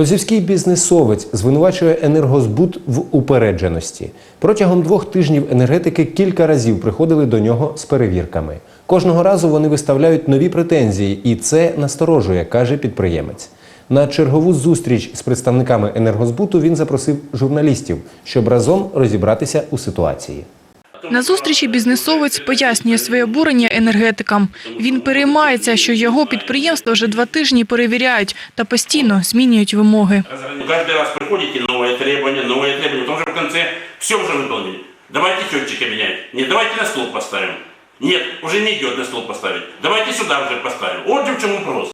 Лозівський бізнесовець звинувачує енергозбут в упередженості. Протягом двох тижнів енергетики кілька разів приходили до нього з перевірками. Кожного разу вони виставляють нові претензії, і це насторожує, каже підприємець. На чергову зустріч з представниками енергозбуту він запросив журналістів, щоб разом розібратися у ситуації. На зустрічі бізнесовець пояснює своє обурення енергетикам. Він переймається, що його підприємство вже два тижні перевіряють та постійно змінюють вимоги. Каждый раз приходите, новые требования, новые требования, потом же в конце все уже выполнили. Давайте счетчики менять. Нет, давайте на стол поставим. Нет, уже не идет на стол поставить. Давайте сюда уже поставим. Вот же в чем вопрос.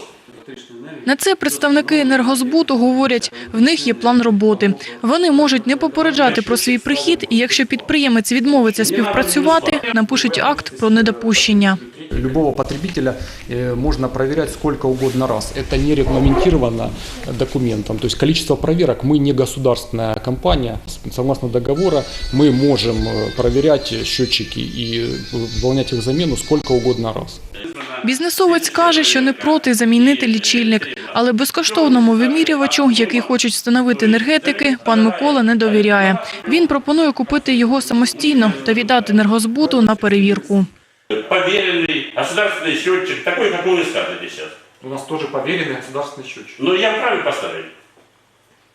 На це представники енергозбуту говорять, в них є план роботи. Вони можуть не попереджати про свій прихід, і якщо підприємець відмовиться співпрацювати, напишуть акт про недопущення. Любого потребителя э, можно проверять сколько угодно раз. Это не регламентировано документом. То есть количество проверок мы не государственная компания. Согласно договора мы можем э, проверять счетчики и выполнять их замену сколько угодно раз. Бізнесовець каже, що не проти замінити лічильник, але безкоштовному вимірювачу, який хочуть встановити енергетики, пан Микола не довіряє. Він пропонує купити його самостійно та віддати енергозбуту на перевірку. Поверенный государственный счетчик, такой, какой вы скажете сейчас. У нас тоже поверенный государственный счетчик. Но я вправе поставить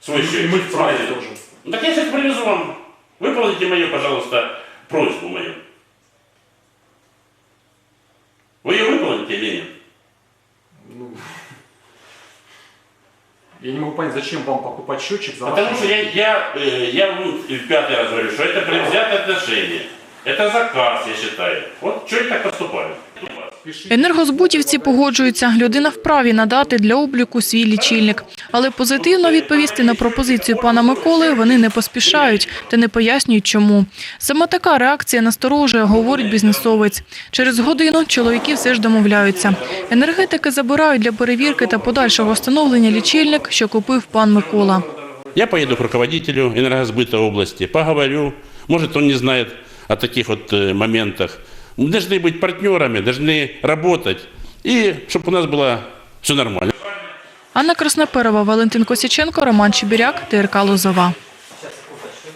свой счетчик. Правильно. Ну так я сейчас привезу вам. Выполните мою, пожалуйста, просьбу мою. Я не могу понять, зачем вам покупать счетчик за Потому что я, я, э, я вам в пятый раз говорю, что это предвзятое отношение. Это заказ, я считаю. Вот что я так поступаю. Енергозбутівці погоджуються, людина вправі надати для обліку свій лічильник. Але позитивно відповісти на пропозицію пана Миколи вони не поспішають та не пояснюють, чому. Саме така реакція насторожує, говорить бізнесовець. Через годину чоловіки все ж домовляються. Енергетики забирають для перевірки та подальшого встановлення лічильник, що купив пан Микола. Я поеду к руководителю энергосбыта области, поговорю. Может, он не знает о таких вот э, моментах. Мы должны быть партнерами, должны работать. И чтобы у нас было все нормально. Анна Красноперова, Валентин Косяченко, Роман Чебіряк, ТРК Лозова.